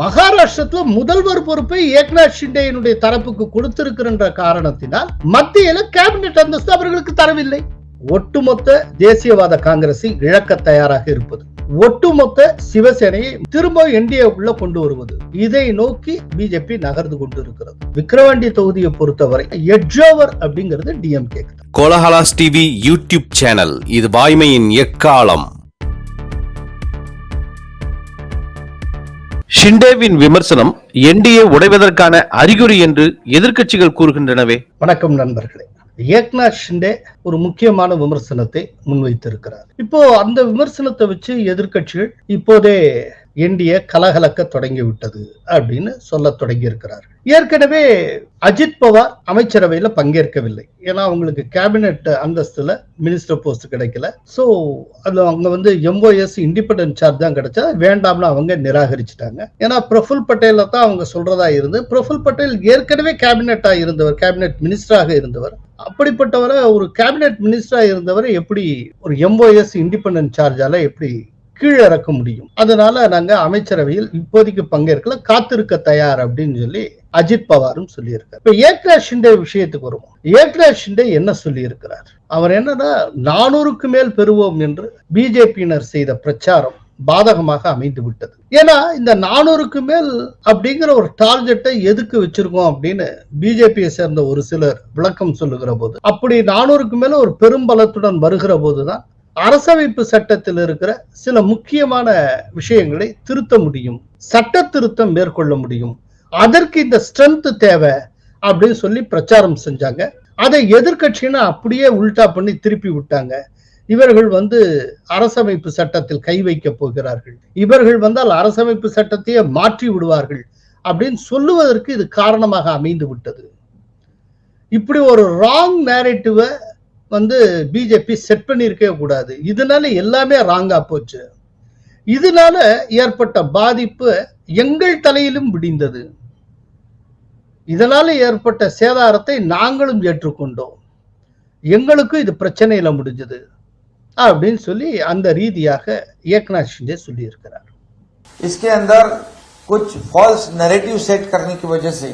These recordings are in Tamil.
மகாராஷ்டிரத்துல முதல்வர் பொறுப்பை ஏக்நாத் ஷிண்டேயினுடைய தரப்புக்கு கொடுத்திருக்கின்ற காரணத்தினால் மத்தியில கேபினெட் அந்தஸ்து அவர்களுக்கு தரவில்லை. ஒட்டுமொத்த தேசியவாத காங்கிரஸை இழக்க தயாராக இருப்பது ஒட்டுமொத்த சிவசேனையை திரும்ப என்டிஏக்குள்ள கொண்டு வருவது இதை நோக்கி பிஜேபி நகர்ந்து கொண்டு இருக்கிறது விக்கிரவாண்டி தொகுதியை பொறுத்தவரை எட்ஜோவர் அப்படிங்கிறது DMK Kolahalas TV YouTube channel இது வாய்மையின் எக்காலம். ஷிண்டேவின் விமர்சனம் என்டிஏ உடைவதற்கான அறிகுறி என்று எதிர்க்கட்சிகள் கூறுகின்றனவே. வணக்கம் நண்பர்களே. ஏக்நாத் ஷிண்டே ஒரு முக்கியமான விமர்சனத்தை முன்வைத்திருக்கிறார். இப்போ அந்த விமர்சனத்தை வச்சு எதிர்கட்சிகள் இப்போதே இந்திய கலகலக்க தொடங்கி விட்டது அப்படின்னு சொல்ல தொடங்கி இருக்கிறார்கள் ஏற்கனவே அஜித் பவார் அமைச்சரவையில பங்கேற்கவில்லை. ஏன்னா அவங்களுக்கு கேபினெட் அந்தஸ்துல மினிஸ்டர் போஸ்ட் கிடைக்கல. ஸோ அது அவங்க வந்து எம்ஓஎஸ் இண்டிபெண்டன்ட் சார்ஜ் தான் கிடைச்சா வேண்டாம்னு அவங்க நிராகரிச்சிட்டாங்க. ஏன்னா பிரஃபுல் பட்டேல தான் அவங்க சொல்றதா இருந்து பிரஃபுல் பட்டேல் ஏற்கனவே கேபினெட்டா இருந்தவர் கேபினெட் மினிஸ்டராக இருந்தவர். அப்படிப்பட்டவரை ஒரு கேபினெட் மினிஸ்டரா இருந்தவரை எப்படி ஒரு எம்ஓஎஸ் இண்டிபெண்டன்ட் சார்ஜால எப்படி கீழிறக்க முடியும். அதனால நாங்க அமைச்சரவையில் இப்போதைக்கு பங்கேற்கல காத்திருக்க தயார் அப்படின்னு சொல்லி அஜித் பவாரும் சொல்லியிருக்காரு. இப்ப ஏக்நாத் ஷிண்டே விஷயத்துக்கு வருவோம். ஏக்நாத் ஷிண்டே என்ன சொல்லி இருக்கிறார் அவர் என்னன்னா நானூறுக்கு மேல் பெறுவோம் என்று பிஜேபியினர் செய்த பிரச்சாரம் பாதகமாக அமைந்து விட்டது. ஏன்னா இந்த நானூறுக்கு மேல் அப்படிங்கிற ஒரு டார்கெட்டை எதுக்கு வச்சிருக்கோம் அப்படின்னு பிஜேபியை சேர்ந்த ஒரு சிலர் விளக்கம் சொல்லுகிற போது அப்படி நானூறுக்கு மேல ஒரு பெரும்பலத்துடன் வருகிற போதுதான் அரசமைப்பு சட்டத்தில் இருக்கிற சில முக்கியமான விஷயங்களை திருத்த முடியும் சட்ட திருத்தம் மேற்கொள்ள முடியும். அதற்கு இந்த ஸ்ட்ரென்த் தேவை அப்படின்னு சொல்லி பிரச்சாரம் செஞ்சாங்க. அதை எதிர்கட்சின்னு அப்படியே உல்டா பண்ணி திருப்பி விட்டாங்க. இவர்கள் வந்து அரசமைப்பு சட்டத்தில் கை வைக்க போகிறார்கள். இவர்கள் வந்தால் அரசமைப்பு சட்டத்தையே மாற்றி விடுவார்கள் அப்படின்னு சொல்லுவதற்கு இது காரணமாக அமைந்து விட்டது. இப்படி ஒரு ராங் நேரேட்டிவை வந்து பிஜேபி செட் பண்ணியிருக்கவே கூடாது இதனால எல்லாமே ராங்கா போச்சு இதனால ஏற்பட்ட பாதிப்பு எங்கள் தலையிலும் விடிந்தது இதனால ஏற்பட்ட சேதாரத்தை நாங்களும் ஏற்றுக்கொண்டோம் எங்களுக்கும் இது பிரச்சனையில முடிஞ்சது அப்படின்னு சொல்லி அந்த ரீதியாக ஏக்நாத் ஷிண்டே சொல்லி இருக்கிறார் इसके अंदर कुछ फॉल्स नैरेटिव सेट करने की वजह से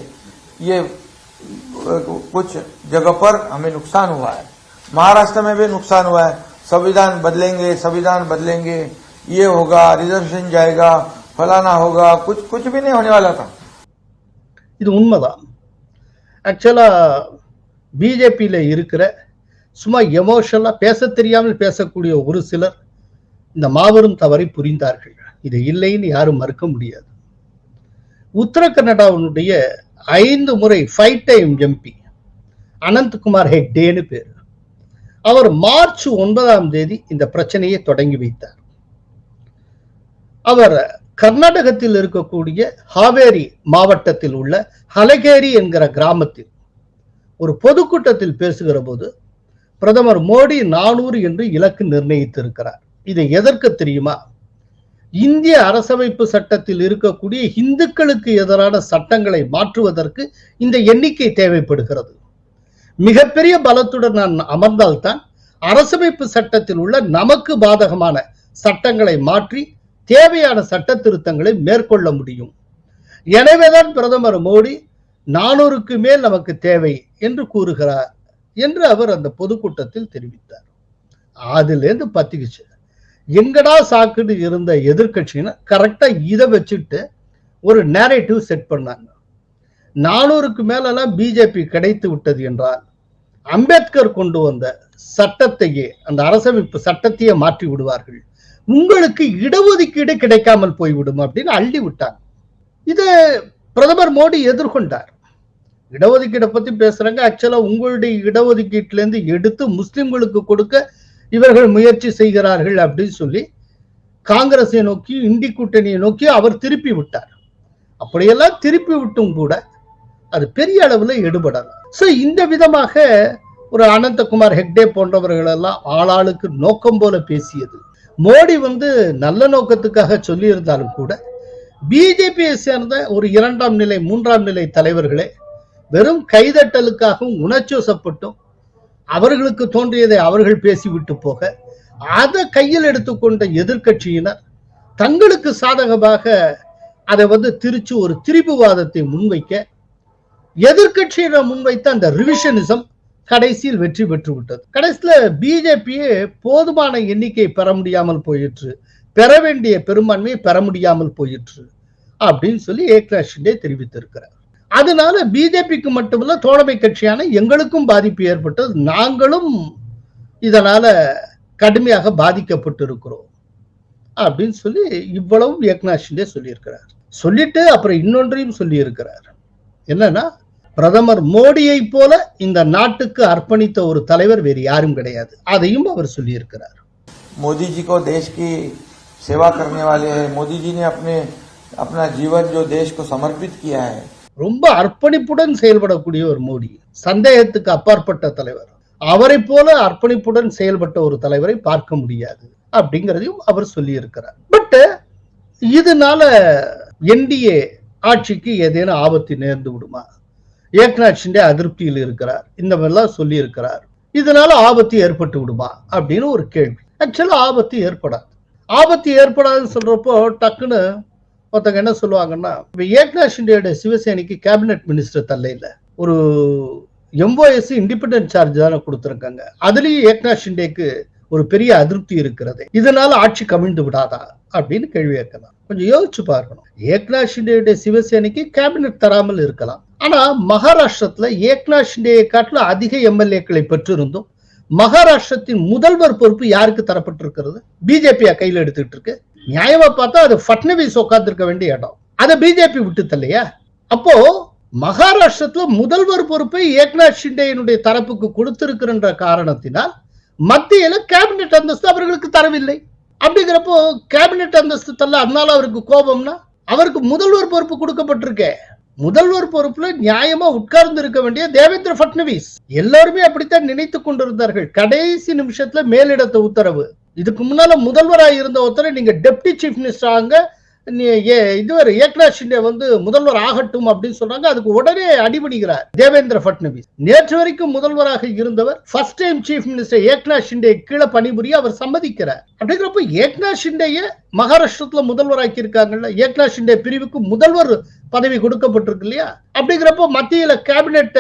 ये अ, कुछ जगह पर हमें नुकसान हुआ है महाराष्ट्र में भी नुकसान हुआ है संविधान बदलेंगे संविधान बदलेंगे ये होगा रिजर्वेशन जाएगा फलाना होगा कुछ कुछ भी नहीं होने वाला था இது உண்மைதான் ஆக்சுவலா பிஜேபியில இருக்கிற சும்மா எமோஷனலா பேச தெரியாமல் பேசக்கூடிய ஒரு சிலர் இந்த மாபெரும் தவறை புரிந்தார்கள் இது இல்லைன்னு யாரும் மறுக்க முடியாது உத்தர கன்னடாவினுடைய ஐந்து முறை ஃபைவ் டைம் எம்பி அனந்த்குமார் ஹெக்டேன்னு பேர் அவர் மார்ச் ஒன்பதாம் தேதி இந்த பிரச்சனையை தொடங்கி வைத்தார். அவர் கர்நாடகத்தில் இருக்கக்கூடிய ஹாவேரி மாவட்டத்தில் உள்ள ஹலகேரி என்கிற கிராமத்தில் ஒரு பொதுக்கூட்டத்தில் பேசுகிற போது பிரதமர் மோடி நானூறு என்று இலக்கு நிர்ணயித்திருக்கிறார். இதை எதற்கு தெரியுமா? இந்திய அரசமைப்பு சட்டத்தில் இருக்கக்கூடிய இந்துக்களுக்கு எதிரான சட்டங்களை மாற்றுவதற்கு இந்த எண்ணிக்கை தேவைப்படுகிறது. மிகப்பெரிய பலத்துடன் நான் அமர்ந்தால்தான் அரசமைப்பு சட்டத்தில் உள்ள நமக்கு பாதகமான சட்டங்களை மாற்றி தேவையான சட்ட திருத்தங்களை மேற்கொள்ள முடியும். எனவேதான் பிரதமர் மோடி நானூறுக்கு மேல் நமக்கு தேவை என்று கூறுகிறார் என்று அவர் அந்த பொதுக்கூட்டத்தில் தெரிவித்தார். அதிலேருந்து பத்திக்குச்சு. எங்கடா சாக்குன்னு இருந்த எதிர்கட்சின்னு கரெக்டா இதை வச்சுட்டு ஒரு நேரேட்டிவ் செட் பண்ணாங்க. நானூறுக்கு மேலெல்லாம் பிஜேபி கிடைத்து விட்டது என்றால் அம்பேத்கர் கொண்டு வந்த சட்டத்தையே அந்த அரசமைப்பு சட்டத்தையே மாற்றி விடுவார்கள். உங்களுக்கு இடஒதுக்கீடு கிடைக்காமல் போய்விடும் அப்படின்னு அள்ளி விட்டாங்க. இது பிரதமர் மோடி எதிர்கொண்டார். இடஒதுக்கீடை பத்தி பேசுறாங்க. ஆக்சுவலா உங்களுடைய இடஒதுக்கீட்டுல இருந்து எடுத்து முஸ்லிம்களுக்கு கொடுக்க இவர்கள் முயற்சி செய்கிறார்கள் அப்படின்னு சொல்லி காங்கிரஸை நோக்கி இந்தி கூட்டணியை நோக்கி அவர் திருப்பி விட்டார். அப்படியெல்லாம் திருப்பி விட்டும் கூட அது பெரிய அளவுல எடுபடல சோ இந்த விதமாக ஒரு அனந்தகுமார் ஹெக்டே போன்றவர்கள் எல்லாம் ஆளாளுக்கு நோக்கம் போல பேசியது. மோடி வந்து நல்ல நோக்கத்துக்காக சொல்லி இருந்தாலும் கூட பிஜேபியை சேர்ந்த ஒரு இரண்டாம் நிலை மூன்றாம் நிலை தலைவர்களே வெறும் கைதட்டலுக்காகவும் உணர்ச்சிவசப்பட்டும் அவர்களுக்கு தோன்றியதை அவர்கள் பேசிவிட்டு போக அதை கையில் எடுத்துக்கொண்ட எதிர்கட்சியினர் தங்களுக்கு சாதகமாக அதை வந்து திரிச்சு ஒரு திரிபுவாதத்தை முன்வைக்க எதிர்க்கட்சியினர் முன்வைத்த அந்த ரிவிஷனிசம் கடைசியில் வெற்றி பெற்று விட்டது கடைசியில பிஜேபியே போதுமான எண்ணிக்கை பெற முடியாமல் போயிற்று. பெற வேண்டிய பெரும்பான்மையை பெற முடியாமல் போயிற்று அப்படின்னு சொல்லி ஏக்நாத் ஷிண்டே தெரிவித்திருக்கிறார். அதனால பிஜேபிக்கு மட்டுமல்ல தோழமை கட்சியான எங்களுக்கும் பாதிப்பு ஏற்பட்டது. நாங்களும் இதனால கடுமையாக பாதிக்கப்பட்டு இருக்கிறோம் அப்படின்னு சொல்லி இவ்வளவும் ஏக்நாத் ஷிண்டே சொல்லியிருக்கிறார். சொல்லிட்டு அப்புறம் இன்னொன்றையும் சொல்லியிருக்கிறார். என்னன்னா பிரதமர் மோடியை போல இந்த நாட்டுக்கு அர்ப்பணித்த ஒரு தலைவர் வேறு யாரும் கிடையாது. அதையும் அவர் சொல்லியிருக்கிறார். மோடிஜி கோ தேஷ்கி சேவா கரனே வாலே மோடிஜி நே ஜீவன் ஜோ தேஷ் சமர்ப்பித் ரொம்ப அர்ப்பணிப்புடன் செயல்படக்கூடிய ஒரு மோடி சந்தேகத்துக்கு அப்பாற்பட்ட தலைவர். அவரை போல அர்ப்பணிப்புடன் செயல்பட்ட ஒரு தலைவரை பார்க்க முடியாது அப்படிங்கிறதையும் அவர் சொல்லியிருக்கிறார். பட் இதனால என்டிஏ ஆட்சிக்கு ஏதேனும் ஆபத்து நேர்ந்து விடுமா? ஏக்நாத் ஷிண்டே அதிருப்தியில் இருக்கிறார். இந்த மாதிரிலாம் சொல்லி இருக்கிறார் இதனால ஆபத்து ஏற்பட்டு விடுமா? அப்படின்னு ஒரு கேள்வி. ஆக்சுவலா ஆபத்து ஏற்படாது. ஆபத்து ஏற்படாதுன்னு சொல்றப்போ டக்குன்னு ஒருத்தங்க என்ன சொல்லுவாங்கன்னா இப்போ ஏக்நாத் ஷிண்டேயோட சிவசேனைக்கு கேபினெட் மினிஸ்டர் தள்ள ஒரு எம்ஓஎஸ் இண்டிபெண்டன்ட் சார்ஜ் தானே கொடுத்துருக்காங்க. அதுலேயும் ஏக்நாத் ஷிண்டேக்கு ஒரு பெரிய அதிருப்தி இருக்கிறது. இதனால ஆட்சி கவிழ்ந்து விடாதா? அப்படின்னு கேள்வி கேட்கலாம். கொஞ்சம் யோசிச்சு பார்க்கணும். ஏக்நாத் ஷிண்டேயுடைய சிவசேனைக்கு கேபினெட் தராமல் இருக்கலாம். ஆனா மகாராஷ்டிரத்துல ஏக்நாத் ஷிண்டேயை காட்டிலும் அதிக எம்எல்ஏக்களை பெற்றிருந்தும் மகாராஷ்டிரத்தின் முதல்வர் பொறுப்பு யாருக்கு தரப்பட்டிருக்கிறது? பிஜேபியா கையில் எடுத்துட்டு இருக்கு. நியாயமா பார்த்தா அது பட்னவிஸ் உட்கார்ந்திருக்க வேண்டிய இடம். அதை பிஜேபி விட்டு இல்லையா அப்போ மகாராஷ்டிரத்துல முதல்வர் பொறுப்பை ஏக்நாத் ஷிண்டேயினுடைய தரப்புக்கு கொடுத்திருக்கின்ற காரணத்தினால் மத்தியில கேபினெட் அந்தஸ்து அவர்களுக்கு தரவில்லை. அப்படிங்கிறப்போ கேபினெட் அந்தஸ்து தள்ள அதனால அவருக்கு கோபம்னா அவருக்கு முதல்வர் பொறுப்பு கொடுக்கப்பட்டிருக்கே. முதல்வர் பொறுப்புல நியாயமா உட்கார்ந்து இருக்க வேண்டிய தேவேந்திர பட்னவிஸ். எல்லாருமே அப்படித்தான் நினைத்து கொண்டிருந்தார்கள். கடைசி நிமிஷத்துல மேலிடத்த உத்தரவு. இதுக்கு முன்னால முதல்வராக இருந்த ஒருத்தரை நீங்க டெப்டி சீஃப் மினிஸ்டர் ஆங்க இதுவரை ஏக்நாத் ஷிண்டே வந்து முதல்வர் ஆகட்டும் அப்படின்னு சொல்றாங்க. அதுக்கு உடனே அடிபணிகிறார் தேவேந்திர பட்னவிஸ். நேற்று வரைக்கும் முதல்வராக இருந்தவர் first time chief minister Eknath Shinde கீழே பணிபுரிய அவர் சம்மதிக்கிறார். அப்படிங்கிறப்ப ஏக்நாத் ஷிண்டேயே மகாராஷ்டிரத்துல முதல்வராக்கி இருக்காங்கல்ல ஏக்நாத் ஷிண்டே பிரிவுக்கு முதல்வர் பதவி கொடுக்கப்பட்டிருக்கு இல்லையா? அப்படிங்கிறப்போ மத்தியில கேபினெட்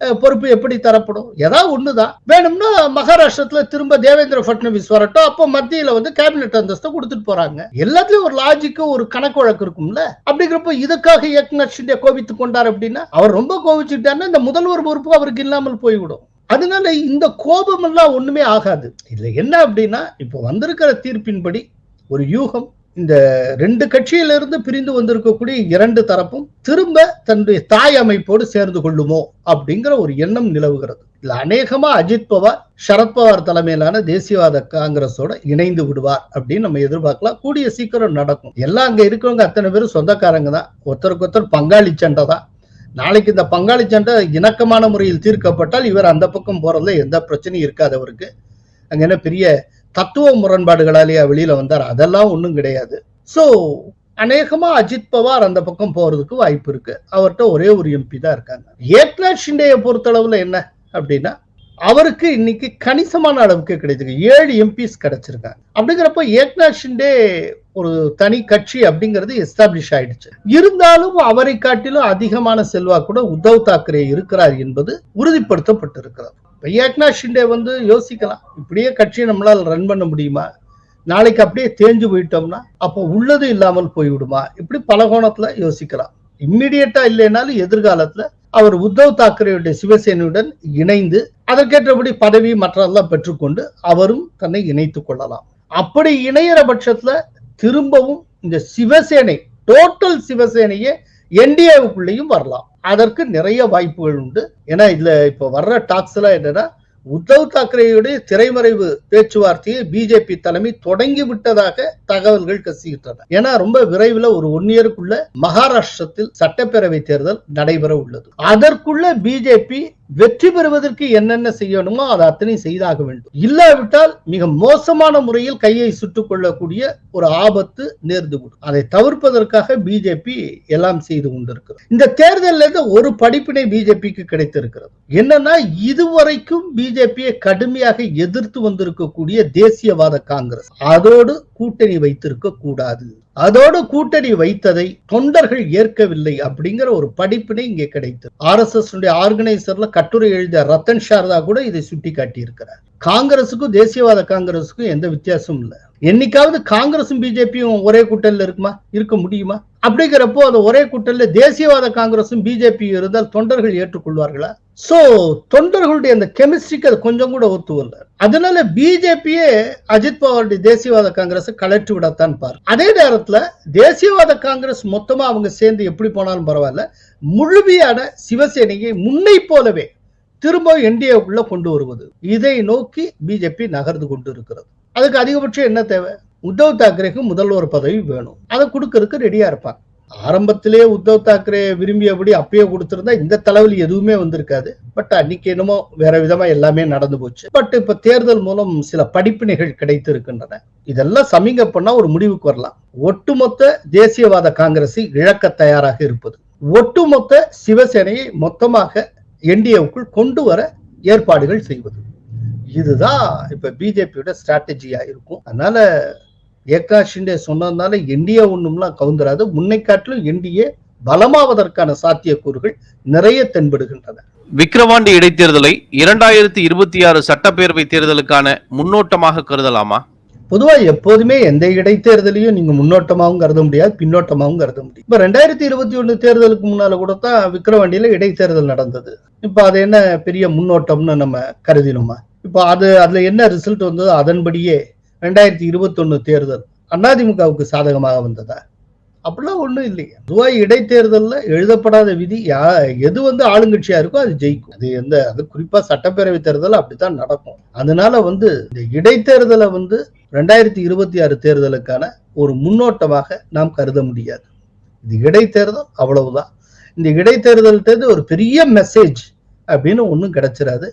பொறுப்பு எப்படி தரப்படும்? ஏதாவது ஒண்ணுதான். வேணும்னா மகாராஷ்டிரத்துல திரும்ப தேவேந்திர பட்னவிஸ் வரட்டும். அப்போ மத்தியில வந்து கேபினெட் அந்தஸ்தை கொடுத்துட்டு போறாங்க. எல்லாத்துலயும் ஒரு லாஜிக்கு ஒரு கணக்கு வழக்கு இருக்கும்ல? அப்படிங்கிறப்போ இதுக்காக ஏக்நாத் ஷிண்டே கோபித்து கொண்டார் அப்படின்னா அவர் ரொம்ப கோபிச்சுட்டாருன்னா இந்த முதல்வர் பொறுப்பு அவருக்கு இல்லாமல் போய்விடும். அதனால இந்த கோபம் எல்லாம் ஒண்ணுமே ஆகாது. இதுல என்ன அப்படின்னா இப்போ வந்திருக்கிற தீர்ப்பின்படி ஒரு யூகம் இந்த ரெண்டு கட்சியிலிருந்து பிரிந்து வந்திருக்கக்கூடிய இரண்டு தரப்பும் திரும்ப தன்னுடைய தாய் அமைப்போடு சேர்ந்து கொள்ளுமோ அப்படிங்கிற ஒரு எண்ணம் நிலவுகிறது. இதுல அநேகமா அஜித் பவார் சரத்பவார் தலைமையிலான தேசியவாத காங்கிரஸோட இணைந்து விடுவார் அப்படின்னு நம்ம எதிர்பார்க்கலாம். கூடிய சீக்கிரம் நடக்கும். எல்லாம் அங்க இருக்கிறவங்க அத்தனை பேரும் சொந்தக்காரங்க தான். ஒருத்தருக்கு ஒருத்தர் பங்காளி சண்டை தான். நாளைக்கு இந்த பங்காளி சண்டை இணக்கமான முறையில் தீர்க்கப்பட்டால் இவர் அந்த பக்கம் போறதுல எந்த பிரச்சனையும் இருக்காது அவருக்கு. அங்க என்ன பெரிய தத்துவ முரண்பாடுகளாலேயே வெளியில வந்தார். அதெல்லாம் ஒண்ணும் கிடையாது. ஸோ அநேகமா அஜித் பவார் அந்த பக்கம் போறதுக்கு வாய்ப்பு இருக்கு. அவர்கிட்ட ஒரே ஒரு எம்பி தான் இருக்காங்க. ஏக்நாத் ஷிண்டேயை பொறுத்தளவுல என்ன அப்படின்னா அவருக்கு இன்னைக்கு கணிசமான அளவுக்கு கிடைச்சிருக்கு. ஏழு எம்பிஸ் கிடைச்சிருக்காங்க. அப்படிங்கிறப்ப ஏக்நாத் ஷிண்டே ஒரு தனி கட்சி அப்படிங்கிறது எஸ்டாப்ளிஷ் ஆயிடுச்சு. இருந்தாலும் அவரை காட்டிலும் அதிகமான செல்வா கூட உத்தவ் தாக்கரே இருக்கிறார் என்பது உறுதிப்படுத்தப்பட்டிருக்கிறது. ஏக்னா ஷிண்டே வந்து யோசிக்கலாம் இப்படியே கட்சியை நம்மளால் ரன் பண்ண முடியுமா? நாளைக்கு அப்படியே தேஞ்சு போயிட்டோம்னா அப்போ உள்ளது இல்லாமல் போய்விடுமா? இப்படி பல கோணத்துல யோசிக்கலாம். இம்மிடியட்டா இல்லைனாலும் எதிர்காலத்துல அவர் உத்தவ் தாக்கரேயுடைய சிவசேனையுடன் இணைந்து அதற்கேற்றபடி பதவி மற்றதெல்லாம் பெற்றுக்கொண்டு அவரும் தன்னை இணைத்துக் கொள்ளலாம். அப்படி இணையிற பட்சத்துல திரும்பவும் இந்த சிவசேனை டோட்டல் சிவசேனையே என்டிஏவுக்குள்ளேயும் வரலாம். அதற்கு நிறைய வாய்ப்புகள் உண்டு. ஏன்னா இதுல இப்ப வர்ற டாக்ஸ் எல்லாம் என்னன்னா உத்தவ் தாக்கரேயுடைய திரைமறைவு பேச்சுவார்த்தையை பிஜேபி தலைமை தொடங்கி விட்டதாக தகவல்கள் கசிகின்றன. ஏன்னா ரொம்ப விரைவில் ஒரு ஒன் இயருக்குள்ள மகாராஷ்டிரத்தில் சட்டப்பேரவை தேர்தல் நடைபெற உள்ளது. அதற்குள்ள பிஜேபி வெற்றி பெறுவதற்கு என்னென்ன செய்யணுமோ அதை அத்தனை செய்தாக வேண்டும். இல்லாவிட்டால் மிக மோசமான முறையில் கையை சுட்டுக் கொள்ளக்கூடிய ஒரு ஆபத்து நேர்ந்துவிடும் அதை தவிர்ப்பதற்காக பிஜேபி எல்லாம் செய்து கொண்டிருக்கிறது. இந்த தேர்தலில் இருந்து ஒரு படிப்பினை பிஜேபிக்கு கிடைத்திருக்கிறது. என்னன்னா இதுவரைக்கும் பிஜேபியை கடுமையாக எதிர்த்து வந்திருக்கக்கூடிய தேசியவாத காங்கிரஸ். அதோடு கூட்டணி வைத்திருக்க கூடாது. அதோடு கூட்டணி வைத்ததை தொண்டர்கள் ஏற்கவில்லை அப்படிங்கிற ஒரு படிப்பினை இங்கே கிடைத்தது. ஆர் எஸ் எஸ் ஆர்கனைசர்ல கட்டுரை எழுதிய ரத்தன் சாரதா கூட இதை சுட்டி காட்டியிருக்கிறார் காங்கிரசுக்கும் தேசியவாத காங்கிரசுக்கும் எந்த வித்தியாசமும் இல்லை. என்னைக்காவது காங்கிரசும் பிஜேபியும் ஒரே கூட்டல்ல இருக்குமா? இருக்க முடியுமா? அப்படிங்கிறப்போ அந்த ஒரே கூட்டல்ல தேசியவாத காங்கிரசும் பிஜேபியும் இருந்தால் தொண்டர்கள் ஏற்றுக்கொள்வார்களா? சோ தொண்டர்களுடைய அந்த கெமிஸ்ட்ரிக்கு அது கொஞ்சம் கூட ஒத்து வரல. அதனால பிஜேபியே அஜித் பவாருடைய தேசியவாத காங்கிரஸ் கலற்றி விடத்தான் பாரு. அதே நேரத்துல தேசியவாத காங்கிரஸ் மொத்தமா அவங்க சேர்ந்து எப்படி போனாலும் பரவாயில்ல. முழுமையான சிவசேனையை முன்னை போலவே திரும்ப என்டிஏக்குள்ள கொண்டு வருவது. இதை நோக்கி பிஜேபி நகர்ந்து கொண்டு இருக்கிறது அதுக்கு அதிகபட்சம் என்ன தேவை? உத்தவ் தாக்கரேக்கு முதல்வர் பதவி வேணும். அதை கொடுக்கறதுக்கு ரெடியா இருப்பாங்க ஆரம்பத்திலே உத்தவ் தாக்கரே விரும்பியபடி அப்பயே கொடுத்திருந்தா இந்த தலைவலி எதுவுமே வந்திருக்காது. பட் அன்னைக்கு என்னமோ வேற விதமா எல்லாமே நடந்து போச்சு. பட் இப்ப தேர்தல் மூலம் சில படிப்பினைகள் கிடைத்து இருக்கின்றன இதெல்லாம் சமிங்க பண்ணா ஒரு முடிவுக்கு வரலாம். ஒட்டுமொத்த தேசியவாத காங்கிரஸை இழக்க தயாராக இருப்பது. ஒட்டுமொத்த சிவசேனையை மொத்தமாக என்டிஏவுக்குள் கொண்டு வர ஏற்பாடுகள் செய்வது. இதுதான் இப்ப பிஜேபியோட ஸ்ட்ராட்டஜியா இருக்கும். அதனால ஏகா ஷிண்டே சொன்னதுனால என்டிஏ ஒண்ணும்லாம் கவுந்துராது முன்னை காட்டிலும் என்டிஏ பலமாவதற்கான சாத்தியக்கூறுகள் நிறைய தென்படுகின்றன. விக்கிரவாண்டி இடைத்தேர்தலை இரண்டாயிரத்தி இருபத்தி ஆறு சட்டப்பேரவை தேர்தலுக்கான முன்னோட்டமாக கருதலாமா? பொதுவா எப்போதுமே எந்த இடைத்தேர்தலையும் நீங்க முன்னோட்டமாகவும் கருத முடியாது பின்னோட்டமாகவும் கருத முடியும் இப்ப ரெண்டாயிரத்தி இருபத்தி ஒண்ணு தேர்தலுக்கு முன்னால கூட தான் விக்கிரவாண்டியில இடைத்தேர்தல் நடந்தது. இப்ப அது என்ன பெரிய முன்னோட்டம்னு நம்ம கருதினோமா? இப்ப அது அதுல என்ன ரிசல்ட் வந்ததோ அதன்படியே ரெண்டாயிரத்தி இருபத்தி தேர்தல் அதிமுகவுக்கு சாதகமாக வந்ததா? அப்படிலாம் ஒன்றும் இல்லையா. பொதுவா இடைத்தேர்தலில் எழுதப்படாத விதி யா எது வந்து ஆளுங்கட்சியா இருக்கோ அது ஜெயிக்கும். அது எந்த அது குறிப்பா சட்டப்பேரவை தேர்தல் அப்படித்தான் நடக்கும். அதனால வந்து இந்த இடைத்தேர்தலை வந்து ரெண்டாயிரத்தி இருபத்தி ஆறு தேர்தலுக்கான ஒரு முன்னோட்டமாக நாம் கருத முடியாது. இது இடைத்தேர்தல் அவ்வளவுதான். இந்த இடைத்தேர்தல்கிட்ட ஒரு பெரிய மெசேஜ் அப்படின்னு ஒன்றும் கிடைச்சிடாது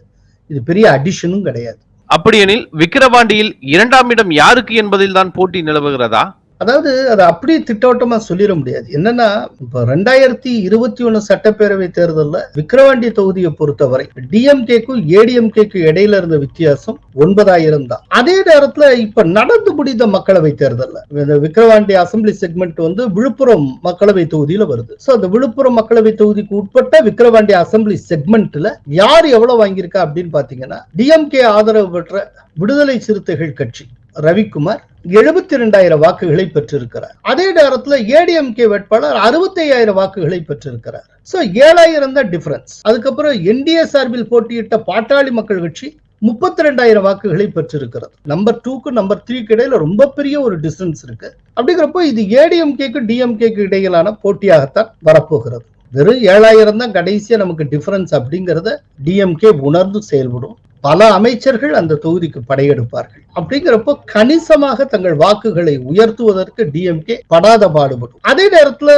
இது பெரிய அடிஷனும் கிடையாது. அப்படியெனில் விக்கிரவாண்டியில் இரண்டாம் இடம் யாருக்கு என்பதில் தான் போட்டி நிலவுகிறதா? அதாவது அதை அப்படியே திட்டவட்டமா சொல்லிட முடியாது. என்னன்னா இப்ப ரெண்டாயிரத்தி இருபத்தி ஒண்ணு சட்டப்பேரவை தேர்தலில் விக்கிரவாண்டி தொகுதியை பொறுத்தவரை டிஎம்கேக்கும் ஏடிஎம்கேக்கும் இடையில இருந்த வித்தியாசம் ஒன்பதாயிரம் தான். அதே நேரத்துல இப்ப நடந்து முடிந்த மக்களவை தேர்தல்ல விக்ரவாண்டி விக்கிரவாண்டி அசம்பிளி செக்மெண்ட் வந்து விழுப்புரம் மக்களவை தொகுதியில வருது. சோ அந்த விழுப்புரம் மக்களவை தொகுதிக்கு உட்பட்ட விக்கிரவாண்டி அசம்பிளி செக்மெண்ட்ல யார் எவ்வளவு வாங்கியிருக்கா அப்படின்னு பாத்தீங்கன்னா டிஎம்கே ஆதரவு பெற்ற விடுதலை சிறுத்தைகள் கட்சி ரவிக்குமார் எழுபத்தி இரண்டாயிரம் வாக்குகளை பெற்றிருக்கிறார். அதே நேரத்தில் ஏடிஎம்கே வேட்பாளர் அறுபத்தி ஐயாயிரம் வாக்குகளை பெற்றிருக்கிறார். சோ ஏழாயிரம் தான் டிஃபரன்ஸ் அதுக்கப்புறம் என்டிஏ சார்பில் போட்டியிட்ட பாட்டாளி மக்கள் கட்சி முப்பத்தி ரெண்டாயிரம் வாக்குகளை பெற்றிருக்கிறது. நம்பர் டூக்கு நம்பர் த்ரீக்கு இடையில ரொம்ப பெரிய ஒரு டிஸ்டன்ஸ் இருக்கு. அப்படிங்கிறப்போ இது ஏடிஎம்கேக்கு டிஎம்கேக்கு இடையிலான போட்டியாகத்தான் வரப்போகிறது. வெறும் ஏழாயிரம் தான் கடைசியா நமக்கு டிஃபரன்ஸ் அப்படிங்கறத டிஎம்கே உணர்ந்து செயல்படும். பல அமைச்சர்கள் அந்த தொகுதிக்கு படையெடுப்பார்கள். அப்படிங்கிறப்போ கணிசமாக தங்கள் வாக்குகளை உயர்த்துவதற்கு டிஎம்கே படாத பாடுபடும். அதே நேரத்துல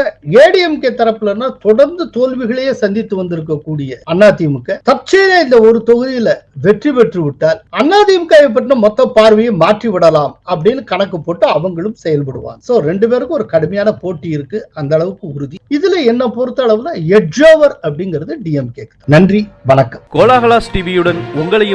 ஏடிஎம்கே தரப்புலன்னா தொடர்ந்து தோல்விகளையே சந்தித்து வந்திருக்கக்கூடிய அதிமுக தற்செயலே இந்த ஒரு தொகுதியில வெற்றி பெற்று விட்டால் அதிமுக பற்றின மொத்த பார்வையை மாற்றி விடலாம் அப்படின்னு கணக்கு போட்டு அவங்களும் செயல்படுவாங்க. சோ ரெண்டு பேருக்கும் ஒரு கடுமையான போட்டி இருக்கு. அந்த அளவுக்கு உறுதி. இதுல என்ன பொறுத்த அளவுல எட்ஜோவர் அப்படிங்கிறது டிஎம்கே நன்றி வணக்கம். கோலாகலாஸ் டிவியுடன் உங்களையும்